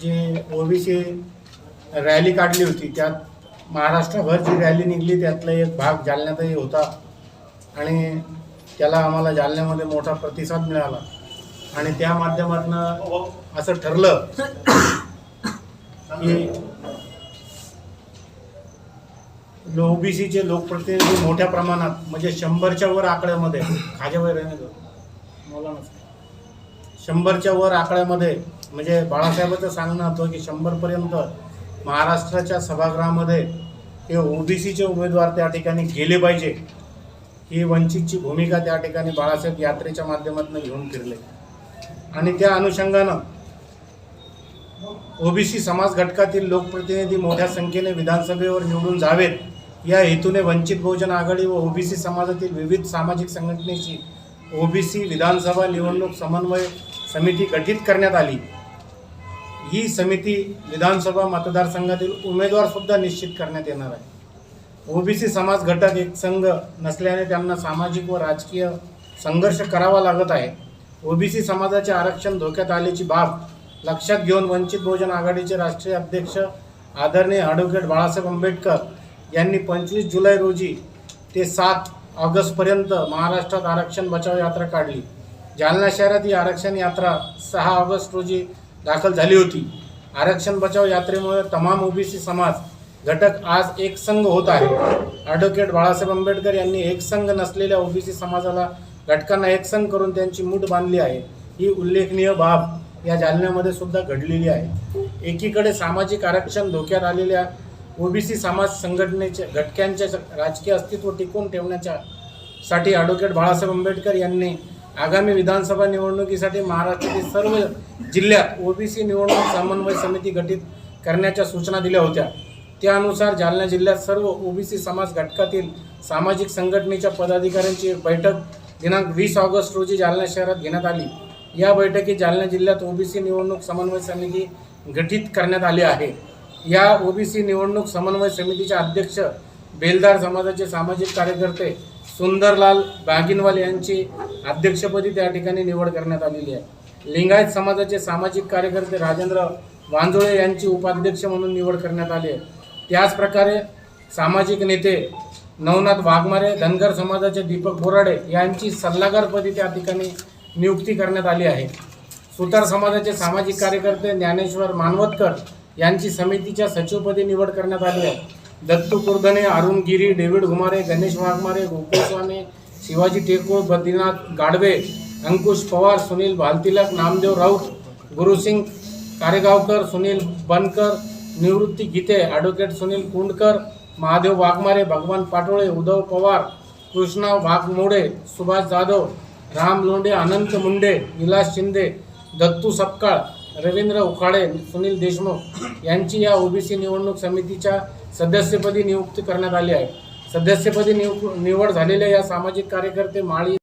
जी OBC rally काढली होती त्यात महाराष्ट्रभर जी रॅली निघली त्यातला एक भाग जालन्यातही होता. आणि त्याला आम्हाला जालन्यामध्ये मोठा प्रतिसाद मिळाला. आणि त्या माध्यमातून असं ठरलं की ओबीसीचे लोकप्रतिनिधी मोठ्या प्रमाणात म्हणजे शंभरच्या वर आकड्यामध्ये खाज्याबाई राणे मला शंभरच्या वर आकड्यामध्ये म्हणजे बाळासाहेबांचं सांगणं होतं की शंभरपर्यंत महाराष्ट्राच्या सभागृहामध्ये हे ओबीसीचे उमेदवार त्या ठिकाणी गेले पाहिजे. ही वंचितची भूमिका त्या ठिकाणी बाळासाहेब यात्रेच्या माध्यमातून घेऊन फिरले. आणि त्या अनुषंगानं ओबीसी समाज घटकातील लोकप्रतिनिधी मोठ्या संख्येने विधानसभेवर निवडून जावेत. या हेतूने वंचित बहुजन आघाडी व ओबीसी समाजातील विविध सामाजिक संघटनेची ओबीसी विधानसभा निवडणूक समन्वय समिती गठीत करण्यात आली. ही समिती विधानसभा मतदारसंघातील उमेदवारसुद्धा निश्चित करण्यात येणार आहे. ओबीसी समाज घटक एक संघ नसल्याने त्यांना सामाजिक व राजकीय संघर्ष करावा लागत आहे. ओबीसी समाजाचे आरक्षण धोक्यात आल्याची बाब लक्षात घेऊन वंचित बहुजन आघाडीचे राष्ट्रीय अध्यक्ष आदरणीय ॲडव्होकेट बाळासाहेब आंबेडकर यांनी पंचवीस जुलै रोजी ते सात ऑगस्टपर्यंत महाराष्ट्रात आरक्षण बचाव यात्रा काढली. जालना शहरात ही आरक्षण यात्रा सहा ऑगस्ट रोजी दाखल झाली होती. आरक्षण बचाव यात्रेमुळे तमाम ओबीसी समाज घटक आज एक संघ होत आहे. ॲडव्होकेट बाळासाहेब आंबेडकर यांनी एक संघ नसलेल्या ओबीसी समाजाला घटकांना एक संघ करून त्यांची मूठ बांधली आहे. ही उल्लेखनीय बाब या जालन्यामध्ये सुद्धा घडलेली आहे. एकीकडे सामाजिक आरक्षण धोक्यात आलेल्या ओबीसी समाज संघटनेच्या घटकांच्या राजकीय अस्तित्व टिकवून ठेवण्याच्या साठी ॲडव्होकेट बाळासाहेब आंबेडकर यांनी आगामी विधानसभा निवडणुकीसाठी महाराष्ट्रातील सर्व जिल्ह्यात ओबीसी निवडणूक समन्वय समिती गठीत करण्याच्या सूचना दिल्या होत्या. त्यानुसार जालना जिल्ह्यात सर्व ओबीसी समाज घटकातील सामाजिक संघटनेच्या पदाधिकाऱ्यांची एक बैठक दिनांक वीस ऑगस्ट रोजी जालना शहरात घेण्यात आली. या बैठकीत जालना जिल्ह्यात ओबीसी निवडणूक समन्वय समिती गठीत करण्यात आली आहे. या ओबीसी निवडणूक समन्वय समितीचे अध्यक्ष बेलदार समाजाचे सामाजिक कार्यकर्ते सुंदरलाल बागिनवाल यांची अध्यक्षपदी त्या ठिकाणी निवड करण्यात आलेली आहे. लिंगायत समाजाचे सामाजिक कार्यकर्ते राजेंद्र वांजोळे यांची उपाध्यक्ष म्हणून निवड करण्यात आली आहे. त्याचप्रकारे सामाजिक नेते नवनाथ वाघमारे धनगर समाजाचे दीपक बोराडे यांची सल्लागारपदी त्या ठिकाणी नियुक्ती करण्यात आली आहे. सुतार समाजाचे सामाजिक कार्यकर्ते ज्ञानेश्वर मानवतकर यांची समितीच्या सचिवपदी निवड करण्यात आली आहे. दत्तू कुर्धने अरुण गिरी डेव्हिड घुमारे गणेश वाघमारे गोकुळस्वामी शिवाजी टेकूळ बद्रीनाथ गाडवे अंकुश पवार सुनील भालतिलक नामदेव राऊत गुरुसिंग कारेगावकर सुनील बनकर निवृत्ती गीते ॲडव्होकेट सुनील कुंडकर महादेव वाघमारे भगवान पाटोळे उद्धव पवार कृष्णा वाघमोडे सुभाष जाधव राम लोंडे अनंत मुंडे विलास शिंदे दत्तू सपकाळ रवींद्र उखाडे सुनील देशमुख यांची या ओबीसी निवडणूक समितीच्या सदस्यपदी नियुक्ती करण्यात आली आहे. सदस्यपदी निव निवड झालेल्या या सामाजिक कार्यकर्ते माळी